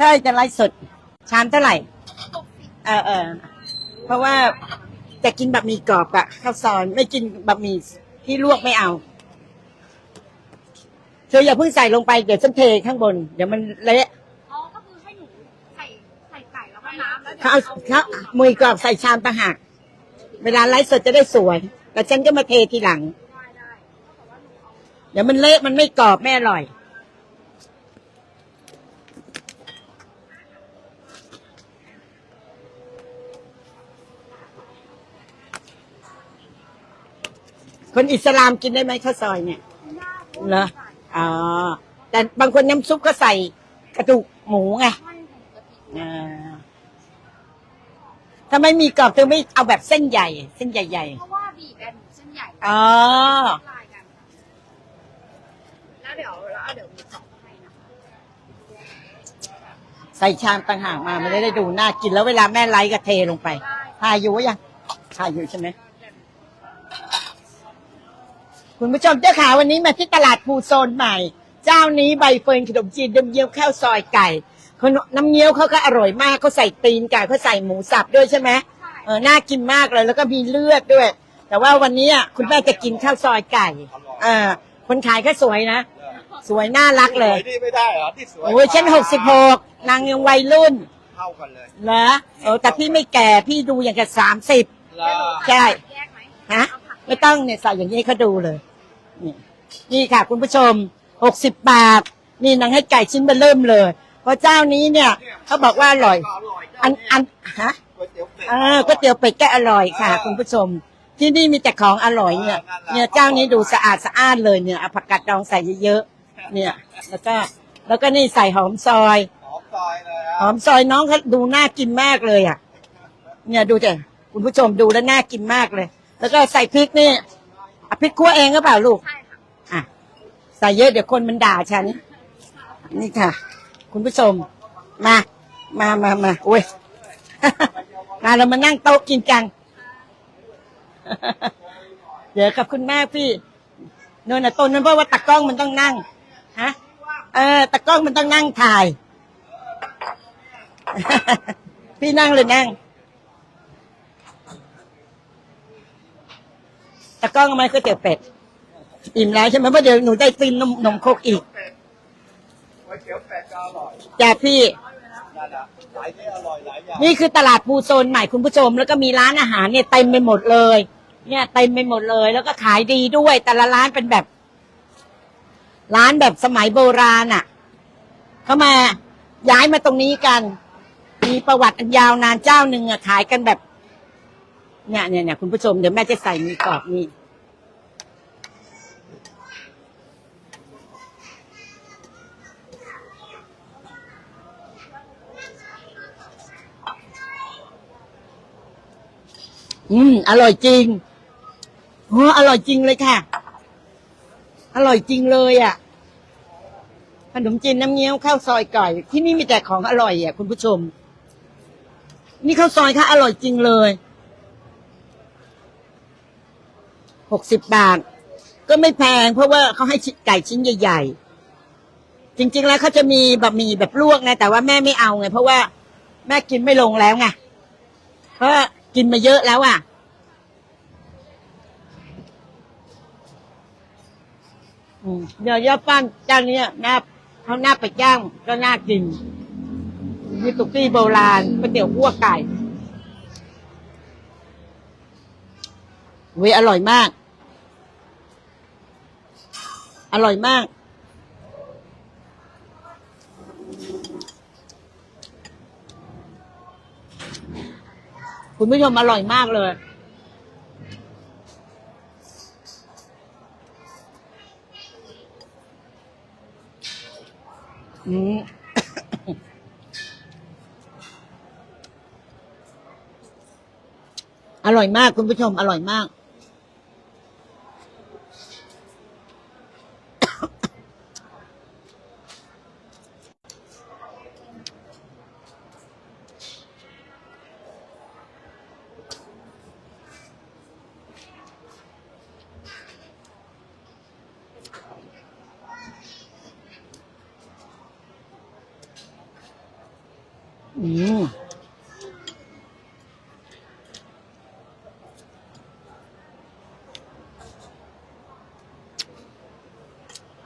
ใช่จะไลฟ์สดชามเท่าไหร่ เออเออเพราะว่าจะกินบะหมี่กรอบอะข้าวซอยไม่กินบะหมี่ที่ลวกไม่เอา เธออย่าเพิ่งใส่ลงไปเดี๋ยวฉันเทข้างบน เดี๋ยวมันเละอ๋อก็คือให้หนูใส่ใส่ไก่แล้วก็น้ำแล้วเดี๋ยวเขาเอาเขาหมือกรอบใส่ชามต่างหากเวลาไลฟ์สดจะได้สวย แต่ฉันก็มาเททีหลังได้ได้เดี๋ยวมันเละมันไม่กรอบไม่อร่อย คนอิสลามกินได้ไหมข้าวซอยเนี่ยเหรออ๋อแต่บางคนน้ำซุปก็ใส่กระดูกหมูไงให้ของกะทิอ่าถ้าไม่มีกรอบเธอไม่เอาแบบเส้นใหญ่ เส้นใหญ่ เพราะว่าบีบแบนหมูเส้นใหญ่ๆ อ๋อ ลายกัน แล้วเดี๋ยวแล้วเดี๋ยวมีสองให้นะคะใส่ชามต่างหากมา มันจะได้ดูน่ากินแล้วเวลาแม่ไลฟ์ก็เทลงไปได้ถ่ายอยู่วะยังถ่ายอยู่ใช่ไหม คุณผู้ชมเจ้าขาวันนี้มาที่ตลาดภูโซนใหม่ เจ้านี้ใบเฟิร์นขนมจีนน้ำเงี้ยวข้าวซอยไก่เขาน้ำเงี้ยวเขาก็อร่อยมากเขาใส่ตีนไก่เขาใส่หมูสับด้วยใช่ไหมใช่เออน่ากินมากเลยแล้วก็มีเลือดด้วย แต่ว่าวันนี้อะคุณแม่จะกินข้าวซอยไก่เออคนขายก็สวยนะ สวยน่ารักเลยสวนี่ไม่ได้เหรอที่สวยโอ้ยฉันหกสิบหกนางยังวัยรุ่นเท่ากันเลยเหรอเออแต่พี่ไม่แก่พี่ดูอย่างกับสามสิบแล้วใช่แยกไหมฮะ ไม่ต้องเนี่ยใส่อย่างนี้เขาดูเลย นี่นี่ค่ะ คุณผู้ชมหกสิบบาท นี่นางให้ไก่ชิ้นเบอเริ่มเลย เพราะเจ้านี้เนี่ยเขาบอกว่าอร่อยก็อร่อยอันอันฮะก๋วยเตี๋ยวเป็ดเออก๋วยเตี๋ยวเป็ดก็อร่อยค่ะ คุณผู้ชม ที่นี่มีแต่ของอร่อยเนี่ย เนี่ยเจ้านี้ดูสะอาดสะอ้านเลยเนี่ยเอาผักกาดดองใส่เยอะๆเนี่ย แล้วก็แล้วก็นี่ใส่หอมซอยหอมซอยเลยหอมซอยน้องเขาดูน่ากินมากเลยอะ เนี่ยดูแต่คุณผู้ชมดูแล้วน่ากินมากเลย แล้วก็ใส่พริกนี่อะพริกคั่วเองก็เปล่าลูก ใช่ค่ะอะ ใส่เยอะเดี๋ยวคนมันด่าฉัน นี่ค่ะ คุณผู้ชม มา มามามาโอ้ย มาเรามานั่งโต๊ะกินกัน เดี๋ยวกับคุณแม่พี่โน่นน่ะต้นนั้นเพราะว่าตากล้องมันต้องนั่ง ฮะ เออตากล้องมันต้องนั่งถ่าย พี่นั่งเลยนั่ง ตากล้องเอาไมก๋วยเตี๋ยวเป็ด อิ่มแล้วใช่ไหมเพราะเดี๋ยวหนูได้ฟินนมนมโคกอีกก๋วยเตี๋ยวเป็ดก็อร่อยจ้าพี่ นั่นอะหลายที่อร่อยหลายอย่างนี่คือตลาดภูโซนใหม่คุณผู้ชม แล้วก็มีร้านอาหารเนี่ยเต็มไปหมดเลย เนี่ยเต็มไปหมดเลย แล้วก็ขายดีด้วย แต่ละร้านเป็นแบบ ร้านแบบสมัยโบราณอะ เขามาย้ายมาตรงนี้กัน มีประวัติอันยาวนานเจ้าหนึ่งอะขายกันแบบ เนี่ยเนี่ยเนี่ยคุณผู้ชมเดี๋ยวแม่จะใส่มีกรอบนี่อืม อร่อยจริงโอ้อร่อยจริงเลยค่ะ อร่อยจริงเลยอะ ขนมจีนน้ำเงี้ยวข้าวซอยไก่ ที่นี่มีแต่ของอร่อยอะ คุณผู้ชม นี่ข้าวซอยค่ะ อร่อยจริงเลย หกสิบบาท ก็ไม่แพง เพราะว่าเขาให้ไก่ชิ้นใหญ่ ๆ จริง ๆ แล้วเขาจะมีบะหมี่แบบลวกนะ แต่ว่าแม่ไม่เอาไง เพราะว่าแม่กินไม่ลงแล้วไงเพราะกินมาเยอะแล้วอะเดี๋ยวย่าปั้นเจ้าเนี้ยหน้าเขาหน้าเป็ดย่างก็น่ากินมีตุกี้โบราณก๋วยเตี๋ยวขั่วไก่ เวยอร่อยมาก อร่อยมาก คุณผู้ชมอร่อยมากเลยอืมอร่อยมากคุณผู้ชมอร่อยมาก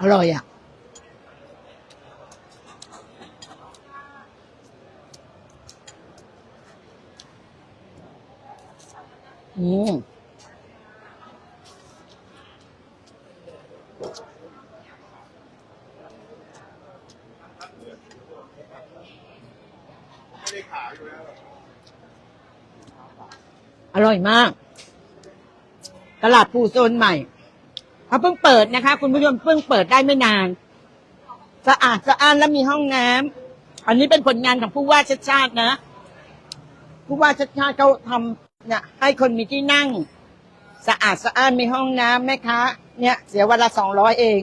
อร่อยอะ อืมอร่อยมาก ตลาดปูโซนใหม่ เขาเพิ่งเปิดนะคะ คุณผู้ชมเพิ่งเปิดได้ไม่นานสะอาดสะอ้านและมีห้องน้ำอันนี้เป็นผลงานของผู้ว่าชาติชาตินะ ผู้ว่าชาติชาติเขาทำเนี่ยให้คนมีที่นั่ง สะอาดสะอ้านมีห้องน้ำแม่ค้าเนี่ย เสียวันละสองร้อยเอง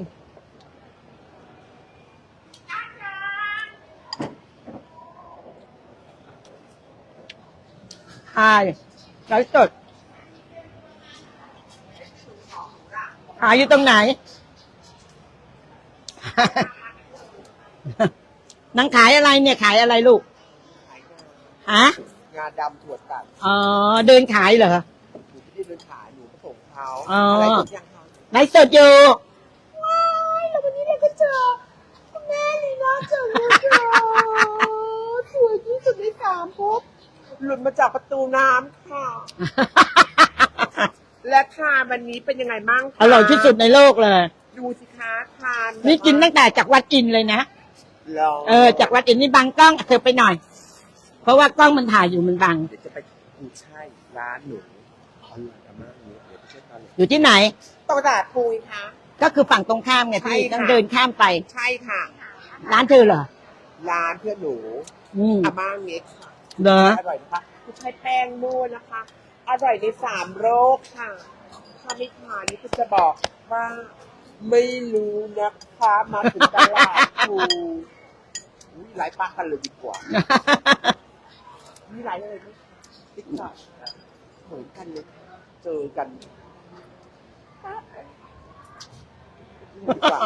ใช่ไลฟ์สด ขายอยู่ตรงไหน นางขายอะไรเนี่ยขายอะไรลูกฮะงาดำถั่วตัดอ๋อเดินขายเหรอหนูที่เดินขายหนูผสมเขาอ๋อออะไรทุกอย่างเขาไลฟ์สดอยู่ว้ายแล้ววันนี้เราก็เจอคุณแม่ลีน่าจังเลยค่ะสวยที่สุดในสามภพหลุดมาจากประตูน้ำค่ะ และทานวันนี้เป็นยังไงบ้างคะอร่อยที่สุดในโลกเลย ดูสิคะทานนี่กินตั้งแต่จากวัดอินเลยนะลองเออ จากวัดอินนี่บังกล้องเธอไปหน่อย เพราะว่ากล้องมันถ่ายอยู่มันบัง เดี๋ยวจะไปกูใช่ร้านหนูอร่อยมากเลยเดี๋ยวไปช่วยทานเลยอยู่ที่ไหน ตลาดปุยคะก็คือฝั่งตรงข้ามไงใช่พี่ค่ะ ต้องเดินข้ามไป ใช่ค่ะ ร้านเธอเหรอ ร้านเพื่อนหนูอืมอาม่าเม็กค่ะเหรออร่อยนะคะกูใช้แป้งนวดนะคะ อร่อยในสามโรคค่ะ ถ้าไม่ทานนี่กูจะบอกว่าไม่รู้นะคะมาถึงตลาดปูอุ๊ยไลฟ์ปากันเลยดีกว่า มีหลายเลยติ๊กต็อกเหมือนกันเลย เจอกันดีกว่า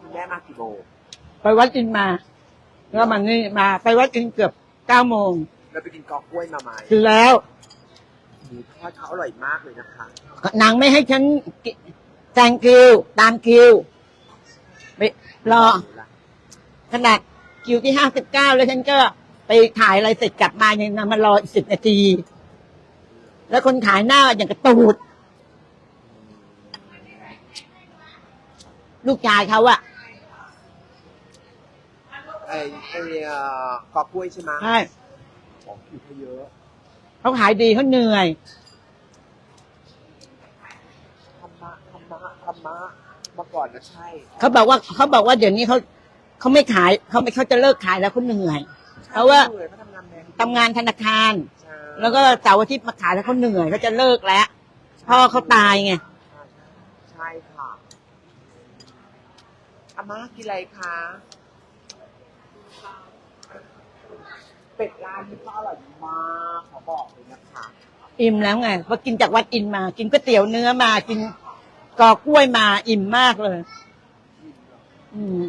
คุณแม่มากี่โมง ไปวัดอินมา แล้วมันนี่มาไปวัดอินเกือบเก้าโมง เราไปกินกอกกล้วยมาไหมคือแล้วหมูทอดเขาอร่อยมากเลยนะคะนางไม่ให้ฉันกิแซงคิว ตามคิวไปรอขนาดคิวที่ห้าสิบเก้าแล้วฉันก็ไปถ่ายอะไรเสร็จกลับมายังนางมารออีกสิบนาที แล้วคนขายหน้าอย่างกระตูด ลูกชายเขาอะไอ้ไอ้เอ่อกอกกล้วยใช่ไหมใช่ ของคิวเขาเยอะเขาขายดีเขาเหนื่อย ธรรมะธรรมะธรรมะเมื่อก่อนนะใช่เขาบอกว่าเขาบอกว่าเดี๋ยวนี้เขาเขาไม่ขายเขาไม่เขาจะเลิกขายแล้วเขาเหนื่อยเพราะว่าเหนื่อยเขาทำงานแรงทำงานธนาคาร ใช่แล้วก็เสาร์อาทิตย์มาขายแล้วเขาเหนื่อยเขาจะเลิกแล้วพ่อเขาตายไงใช่ค่ะอาม่ากินอะไรคะ เป็ดร้านนี้ก็อร่อยมากขอบอกเลยนะคะอิ่มแล้วไงพอกินจากวัดอินมา กินก๋วยเตี๋ยวเนื้อมากินกอกล้วยมาอิ่มมากเลย อืม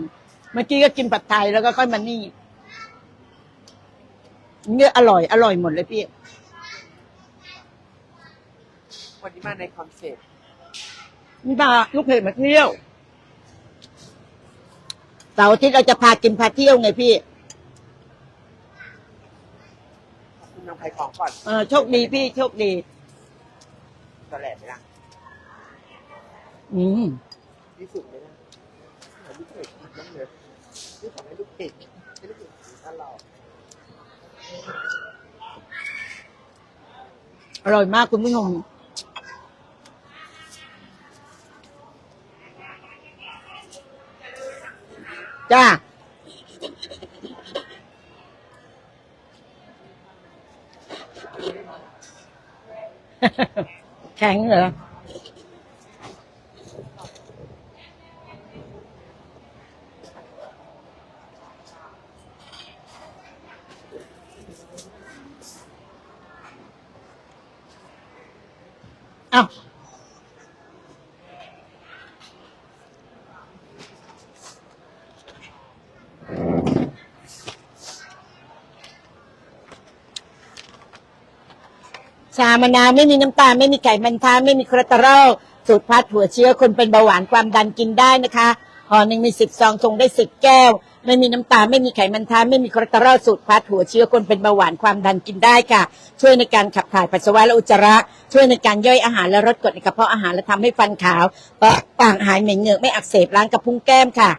เมื่อกี้ก็กินผัดไทยแล้วก็ค่อยมานี่เนี่ยอร่อย อร่อยหมดเลยพี่ วันนี้มาในคอนเซ็ปต์นี่พาลูกเพจมาเที่ยวเสาร์อาทิตย์เราจะพากินพาเที่ยวไงพี่ คุณน้องไข่ของก่อนเออโชคดีพี่โชคดีตะแหลมไหมล่ะอืมที่สุดไหมล่ะขอลูกเพจกินบ้างเลยนี่ขอให้ลูกเพจให้ลูกเพจกินตลอดอร่อยมากคุณผู้ชมจ้า แข็งเหรอ เอ้า ชามะนาวไม่มีน้ำตาลไม่มีไขมันท้าไม่มีคอเลสเตอรอลสูตรพัดหัวเชื้อคนเป็นเบาหวานความดันกินได้นะคะห่อหนึ่งมีสิบซองชงได้สิบแก้ว ไม่มีน้ำตาลไม่มีไขมันท้าไม่มีคอเลสเตอรอลสูตรพัดหัวเชื้อคนเป็นเบาหวานความดันกินได้ค่ะ ช่วยในการขับถ่ายปัสสาวะและอุจจาระ ช่วยในการย่อยอาหารและลดกรดในกระเพาะอาหารและทำให้ฟันขาวปากหายเหม็นเหงือกไม่อักเสบล้างกระพุ้งแก้มค่ะ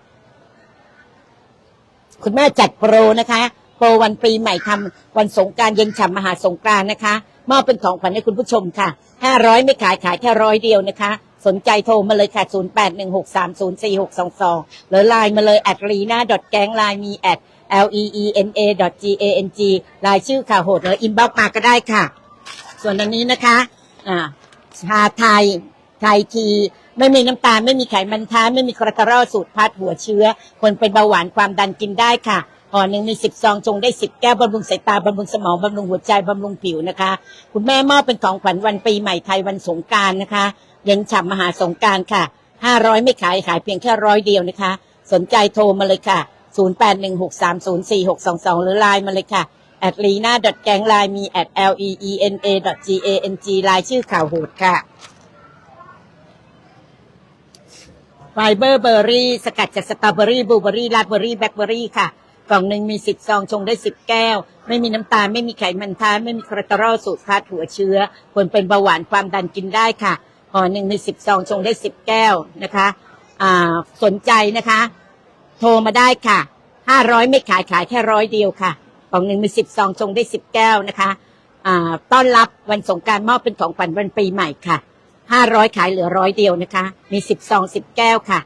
คุณแม่จัดโปรนะคะ โปรวันปีใหม่ทำวันสงการเย็นฉ่ำมหาสงกรานต์นะคะ มอบเป็นของขวัญให้คุณผู้ชมค่ะ 500 ไม่ขายขายแค่ร้อยเดียวนะคะ สนใจโทรมาเลยค่ะ 0816304622 หรือไลน์มาเลย at lena gang ไลน์มี at l e e n a g a n g ไลน์ชื่อข่าวโหดหรืออินบ็อกมาก็ได้ค่ะ ส่วนอันนี้นะคะ อ่า ชาไทย ไทยที ไม่มีน้ำตาล ไม่มีไขมันท้าไม่มีคอเลสเตอรอลสูตรพัดหัวเชื้อ คนเป็นเบาหวานความดันกินได้ค่ะ ห่อหนึ่งมีสิบซองจงได้สิบแก้วบำรุงสายตาบำรุงสมองบำรุงหัวใจบำรุงผิวนะคะ คุณแม่มอบเป็นของขวัญวันปีใหม่ไทยวันสงการนะคะเย็นฉ่ำมหาสงการค่ะห้าร้อยไม่ขายขายเพียงแค่ร้อยเดียวนะคะ สนใจโทรมาเลยค่ะ 0 8 1 6 3 0 4 6 2 2 หรือไลน์มาเลยค่ะ at lena gang ไลน์มี at l e e n a g a n g ไลน์ชื่อข่าวโหดค่ะไฟเบอร์เบอร์รี่สกัดจากสตรอเบอรี่บลูเบอรี่ราสเบอรี่แบล็คเบอรี่ค่ะ กล่องหนึ่งมีสิบซองชงได้สิบแก้ว ไม่มีน้ำตาลไม่มีไขมันท้าไม่มีคอเลสเตอรอลสูตรพัดหัวเชื้อคนเป็นเบาหวานความดันกินได้ค่ะห่อหนึ่งมีสิบซองชงได้สิบแก้วนะคะอ่าสนใจนะคะ โทรมาได้ค่ะห้าร้อยไม่ขายขายแค่ร้อยเดียวค่ะกล่องหนึ่งมีสิบซองชงได้สิบแก้วนะคะอ่าต้อนรับวันสงการมอบเป็นของขวัญวันปีใหม่ค่ะห้าร้อยขายเหลือร้อยเดียวนะคะ มีสิบซองสิบแก้วค่ะ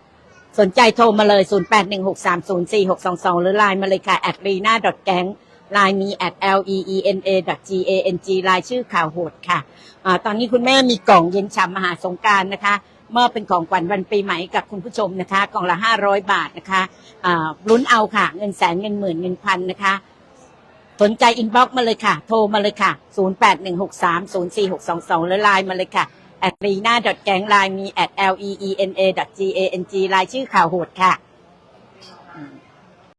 สนใจโทรมาเลย 0 8 1 6 3 0 4 6 2 2 หรือไลน์มาเลยค่ะ at lena gang ไลน์มี at l e e n a g a n g ไลน์ชื่อข่าวโหดค่ะอตอนนี้คุณแม่มีกล่องเย็นฉ่ำมหาสงการนะคะมอบเป็นของขวัญวันปีใหม่กับคุณผู้ชมนะคะ กล่องละ 500 บาทนะคะลุ้นเอาค่ะ เงินแสนเงินหมื่นเงินพันนะคะ สนใจอินบ็อกซ์มาเลยค่ะ โทรมาเลยค่ะ 0816304622 หรือไลน์มาเลยค่ะ แอดลีน่าดอทแกงไลน์มีแอด l e e n a g a n g ไลน์ชื่อข่าวโหดค่ะ